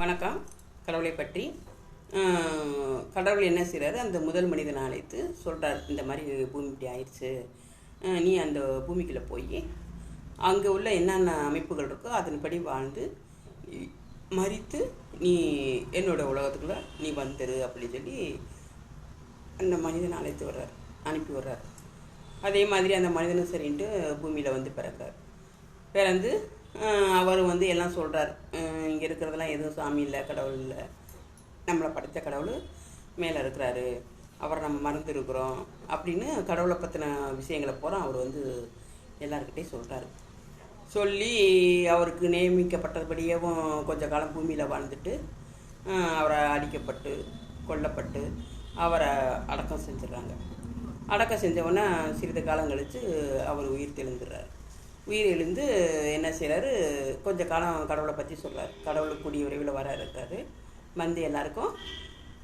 வணக்கம். கடவுளை பற்றி கடவுள் என்ன செய்கிறாரு அந்த முதல் மனிதனை அழைத்து சொல்கிறார் இந்த மாதிரி பூமி இப்படி ஆயிடுச்சு நீ அந்த பூமிக்குள்ளே போய் அங்கே உள்ள என்னென்ன அமைப்புகள் இருக்கோ அதன்படி வாழ்ந்து மறித்து நீ என்னோட உலகத்துக்குள்ளே நீ வந்துரு அப்படின்னு சொல்லி அந்த மனிதனை அழைத்து வர்றார் அனுப்பி வர்றார். அதே மாதிரி அந்த மனிதனும் சரின்ட்டு பூமியில் வந்து பிறக்கிறார். பிறந்து அவர் வந்து எல்லாம் சொல்கிறார் இங்கே இருக்கிறதெல்லாம் எதுவும் சாமி இல்லை கடவுள் இல்லை. நம்மளை படைத்த கடவுள் மேலே இருக்கிறாரு. அவரை நம்ம மறந்துருக்குறோம் அப்படின்னு கடவுளை பற்றின விஷயங்களை பூரா அவர் வந்து எல்லாருக்கிட்டே சொல்கிறாரு சொல்லி அவருக்கு நியமிக்கப்பட்டபடியேவும் கொஞ்ச காலம் பூமியில் வாழ்ந்துட்டு அவரை அடிக்கப்பட்டு கொல்லப்பட்டு அவரை அடக்கம் செஞ்சிடுறாங்க. அடக்கம் செஞ்சவொன்னே சிறிது காலம் கழித்து அவர் உயிர் தெழுந்துடுறாரு உயிர் எழுந்து என்ன செய்கிறாரு கொஞ்ச காலம் கடவுளை பற்றி சொல்கிறார் கடவுளுக்கு கூடிய விரைவில் வர இருக்காரு. வந்து எல்லாருக்கும்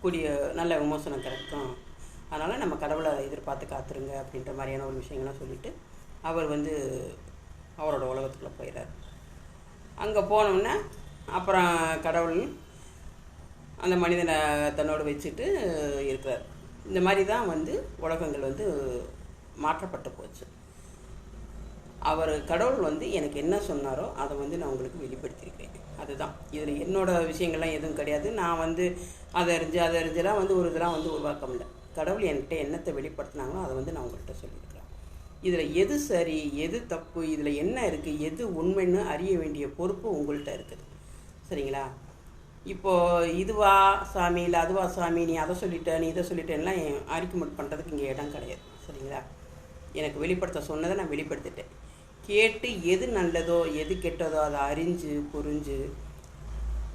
கூடிய நல்ல விமோசனம் கிடைக்கும். அதனால் நம்ம கடவுளை எதிர்பார்த்து காத்துருங்க அப்படின்ற மாதிரியான ஒரு விஷயங்கள்லாம் சொல்லிட்டு அவர் வந்து அவரோட உலகத்துக்குள்ளே போயிடுறார் அங்கே போனோன்னே அப்புறம் கடவுள் அந்த மனிதனை தன்னோடு வச்சுட்டு இருக்கிறார். இந்த மாதிரி தான் வந்து உலகங்கள் வந்து மாற்றப்பட்டு போச்சு. அவர் கடவுள் வந்து எனக்கு என்ன சொன்னாரோ அதை வந்து நான் உங்களுக்கு வெளிப்படுத்தியிருக்கேன். அதுதான். இதில் என்னோடய விஷயங்கள்லாம் எதுவும் கிடையாது. நான் வந்து அதை அறிஞ்சு அதை அறிஞ்செல்லாம் வந்து ஒரு இதெல்லாம் வந்து உருவாக்க முடியல. கடவுள் என்கிட்ட என்னத்தை வெளிப்படுத்தினாங்களோ அதை வந்து நான் உங்கள்கிட்ட சொல்லியிருக்கிறேன். இதில் எது சரி எது தப்பு இதில் என்ன இருக்குது எது உண்மைன்னு அறிய வேண்டிய பொறுப்பு உங்கள்கிட்ட இருக்குது. சரிங்களா? இப்போது இதுவா சாமி இல்லை அதுவா சாமி நீ அதை சொல்லிட்ட நீ இதை சொல்லிட்டேன்லாம் ஆர்குமெண்ட் பண்ணுறதுக்கு இங்கே இடம் கிடையாது. சரிங்களா? எனக்கு வெளிப்படுத்த சொன்னதை நான் வெளிப்படுத்திட்டேன். கேட்டு எது நல்லதோ எது கெட்டதோ அதை அறிஞ்சு புரிஞ்சு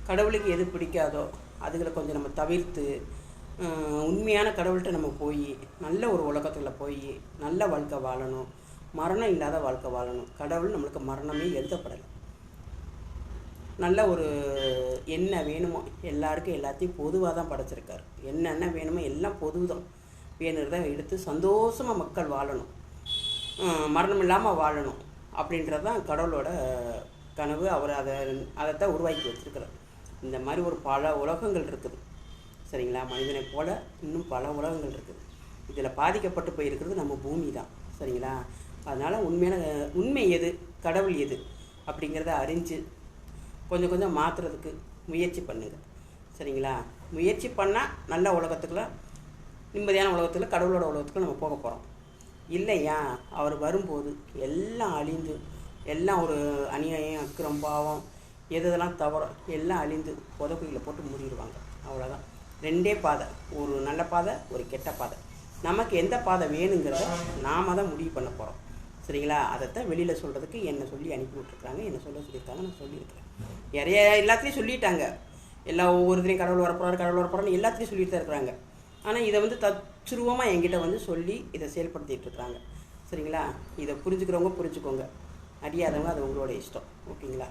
கடவுளுக்கு எது பிடிக்காதோ அதுகளை கொஞ்சம் நம்ம தவிர்த்து உண்மையான கடவுள்கிட்ட நம்ம போய் நல்ல ஒரு உலகத்தில் போய் நல்ல வாழ்க்கை வாழணும். மரணம் இல்லாத வாழ்க்கை வாழணும். கடவுள் நம்மளுக்கு மரணமே எழுதப்படலை. நல்ல ஒரு என்ன வேணுமோ எல்லாருக்கும் எல்லாத்தையும் பொதுவாக தான் படைச்சிருக்காரு. என்னென்ன வேணுமோ எல்லாம் பொது தான் வேணுறத எடுத்து சந்தோஷமாக மக்கள் வாழணும். மரணம் இல்லாமல் வாழணும். அப்படின்றது தான் கடவுளோட கனவு. அவர் அதை அதைத்தான் உருவாக்கி வச்சுருக்கிறார். இந்த மாதிரி ஒரு பல உலகங்கள் இருக்குது. சரிங்களா? மனிதனை போல் இன்னும் பல உலகங்கள் இருக்குது. இதில் பாதிக்கப்பட்டு போயிருக்கிறது நம்ம பூமி தான். சரிங்களா? அதனால் உண்மையான உண்மை எது? கடவுள் எது? அப்படிங்கிறத அறிஞ்சு கொஞ்சம் கொஞ்சம் மாற்றுறதுக்கு முயற்சி பண்ணுங்கள் சரிங்களா? முயற்சி பண்ணால் நல்ல உலகத்துக்குள்ள நிம்மதியான உலகத்தில் கடவுளோட உலகத்துக்கு நம்ம போக போகிறோம் இல்லையா? அவர் வரும்போது எல்லாம் அழிந்து எல்லாம் ஒரு அநியாயம் அக்கிரம் பாவம் எது எதெல்லாம் தவறோ எல்லாம் அழிந்து புதக்குழியில் போட்டு மூடிடுவாங்க. அவ்வளோதான் ரெண்டே பாதை. ஒரு நல்ல பாதை ஒரு கெட்ட பாதை. நமக்கு எந்த பாதை வேணுங்கிறத நாம தான் முடிவு பண்ண போகிறோம் சரிங்களா? அதைத்தான் வெளியில் சொல்கிறதுக்கு என்னை சொல்லி அனுப்பி விட்ருக்குறாங்க என்னை சொல்ல சொல்லியிருக்காங்க நான் சொல்லியிருக்கிறேன். நிறைய எல்லாத்துலேயும் சொல்லிட்டாங்க. எல்லா ஒவ்வொருத்தரையும் கடவுள் வரப்போகிறாரு கடவுள் வரப்போறான்னு எல்லாத்துலேயும் சொல்லிட்டு தான் இருக்கிறாங்க. ஆனால் இதை வந்து தச்சுருவமாக என்கிட்ட வந்து சொல்லி இதை செயல்படுத்திட்டு இருக்கிறாங்க சரிங்களா? இதை புரிஞ்சுக்கிறவங்க புரிஞ்சுக்கோங்க. அறியாதவங்க அது உங்களோட இஷ்டம். ஓகேங்களா?